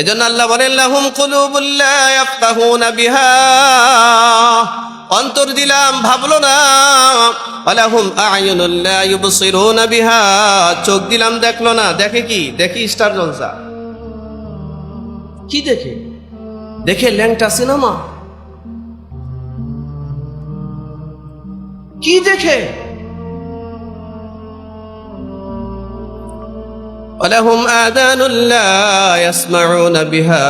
এজন্য আল্লাহ বলেন, লাহুম কুলুবুল্লা ইয়াফকাহুনা বিহা। অন্তর দিলাম, ভাবলো না। আলাহুম আয়ুনুল্লা ইউবসিরুনা বিহা। চোখ দিলাম, দেখল না। দেখে কি? দেখি স্টার জলসা। কি দেখে? দেখে ল্যাংটা সিনেমা। কি দেখে? ولهم آذان لا يسمعون بها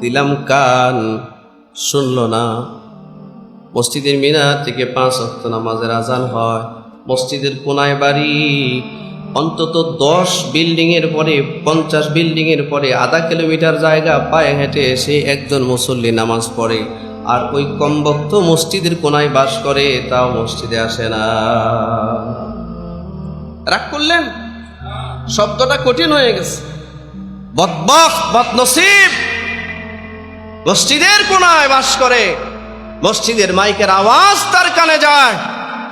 দিলাম কান শুনলো না মসজিদের মিনার থেকে পাঁচ অক্ত নামাজের আজান হয় মসজিদের কোনায় বাড়ি অন্তত দশ বিল্ডিং এর পরে পঞ্চাশ বিল্ডিং এর পরে আধা কিলোমিটার জায়গা পায়ে হেঁটে এসে একজন মুসল্লি নামাজ পড়ে আর ওই কমবক্ত মসজিদের কোনায় বাস করে তাও মসজিদে আসে না রাগ করলেন শব্দটা কঠিন হয়ে গেছে। বদনসিব। মসজিদের কোনায় বাস করে। মসজিদের মাইকের আওয়াজ তার কানে যায়,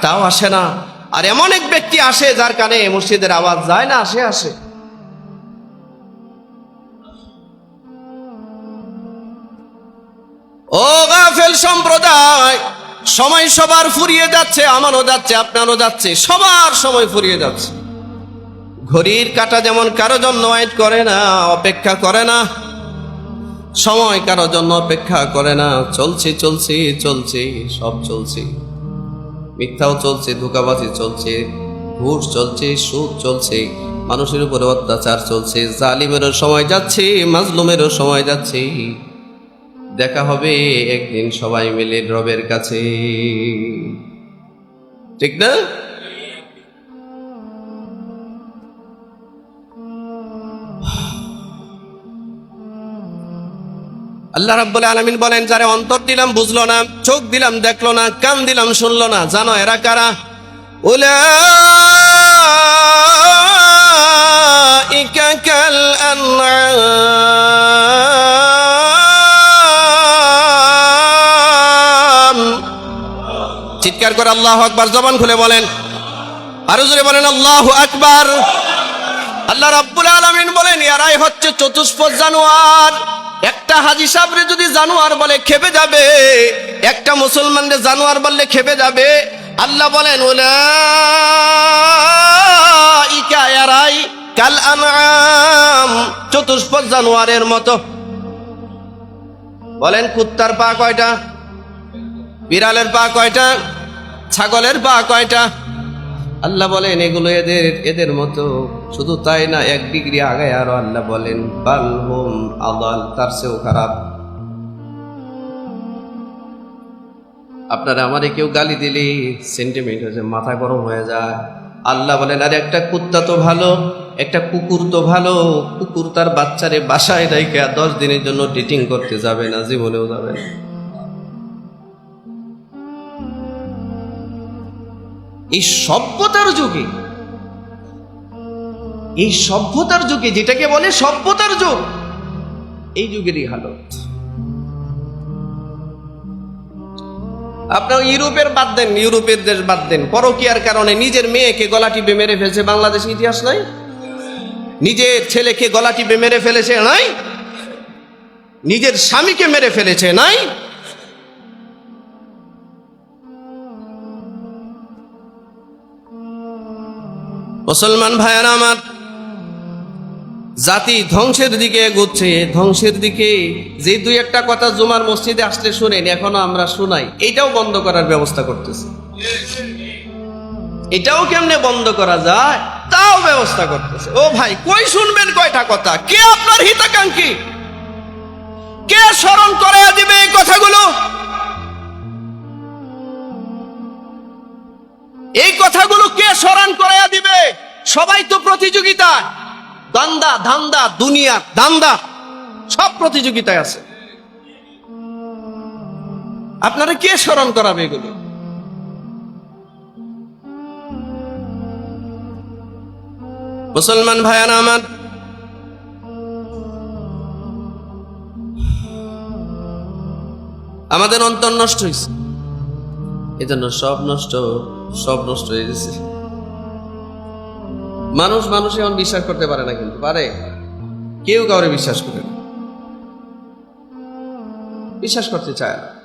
তাও আসে না। আর এমন এক ব্যক্তি আসে যার কানে মসজিদের আওয়াজ যায় না, আসে আসে। ও গাফেল সম্প্রদায়, সময় সবার ফুরিয়ে যাচ্ছে, আমারও যাচ্ছে, আপনারও যাচ্ছে, সবার সময় ফুরিয়ে যাচ্ছে। ঘড়ির কাটা যেমন কারও জন্য ওয়েট করে না, অপেক্ষা করে না। সময় কারও জন্য অপেক্ষা করে না। চলছে চলছে চলছে, সব চলছে। মিথ্যাও চলছে, ধোকাবাজি চলছে, ঘুষ চলছে, সুদ চলছে, মানুষের উপরে অত্যাচার চলছে, জালিমেরও সময় যাচ্ছে, মাজলুমেরও সময় যাচ্ছে। দেখা হবে একদিন সবাই মিলে রবের কাছে। ঠিক না? আল্লাহ রাব্বুল আলামিন বলেন, যারে অন্তর দিলাম বুঝলো না, চোখ দিলাম দেখল না, কান দিলাম শুনলো না, জানো এরা কারা? আনআম চিৎকার করে আল্লাহ আকবার জবান খুলে বলেন। আরও জোরে বলেন, আল্লাহ আকবার। আল্লাহ রাব্বুল আলামিন বলেন, এরাই হচ্ছে চতুষ্পদ জানোয়ার। একটা হাজি সাবরে যদি জানোয়ার বলে খেপে যাবে, একটা মুসলমানদের জানোয়ার বললে খেপে যাবে, আল্লাহ বলেন এরাই কাল আনআম চতুষ্পদ জানোয়ারের মতো। বলেন, কুত্তার পা কয়টা? বিড়ালের পা কয়টা? ছাগলের পা কয়টা? আল্লাহ বলেন, এগুলো এদের এদের মতো। শুধু তাই না, এক ডিগ্রি আগে আরও আল্লাহ বলেন, বাল হোম আদাল, তার চেয়েও খারাপ। আপনারা আমারে কেউ গালি দিলে সেন্টিমেন্ট হয়েছে মাথা গরম হয়ে যায়। আল্লাহ বলেন, আরে একটা কুত্তা তো ভালো, একটা কুকুর তো ভালো। কুকুর তার বাচ্চারে বাসায় রেখে দশ দিনের জন্য ডেটিং করতে যাবে না, জীবনেও যাবে না। এই সভ্যতার যুগে, এই সভ্যতার যুগে যেটাকে বলে সভ্যতার যুগ, এই যুগেরই হালত। আপনার ইউরোপের বাদ দেন, ইউরোপের দেশ বাদ দেন। পরকিয়ার কারণে নিজের মেয়েকে গলা টিপে মেরে ফেলছে বাংলাদেশের ইতিহাস নাই নিজের ছেলেকে গলা টিপে মেরে ফেলেছে নাই নিজের স্বামীকে মেরে ফেলেছে নাই মুসলমান ভাইয়ারা আমার, জাতি ধ্বংসের দিকে এগোচ্ছে, ধ্বংসের দিকে যে দুই একটা কথা জুমার মসজিদে আসলে শুনেন, এখনও আমরা শুনাই, এটাও বন্ধ করার ব্যবস্থা করতেছি। এটাও কেমনে বন্ধ করা যায়? তাও ব্যবস্থা করতেছে। ও ভাই, কই শুনবেন কয়টা কথা? কে আপনার হিতাকাঙ্ক্ষী? কে স্মরণ করে দিবে এই কথাগুলো? এই কথাগুলো কে স্মরণ করে দিবে? সবাই তো প্রতিযোগিতা দান্দা, ধান্দা, দুনিয়া, দান্দা, সব প্রতিযোগিতায় আছে। আপনারা কে স্মরণ করাবে এগুলো? মুসলমান ভাইয়ানা আমার, আমাদের অন্তর নষ্ট হয়েছে। এজন্য সব নষ্ট সব নষ্ট হয়ে গেছে। মানুষ মানুষ এমন বিশ্বাস করতে পারে না কিন্তু, পারে। কেউ কাউরে বিশ্বাস করে বিশ্বাস করতে চায় না।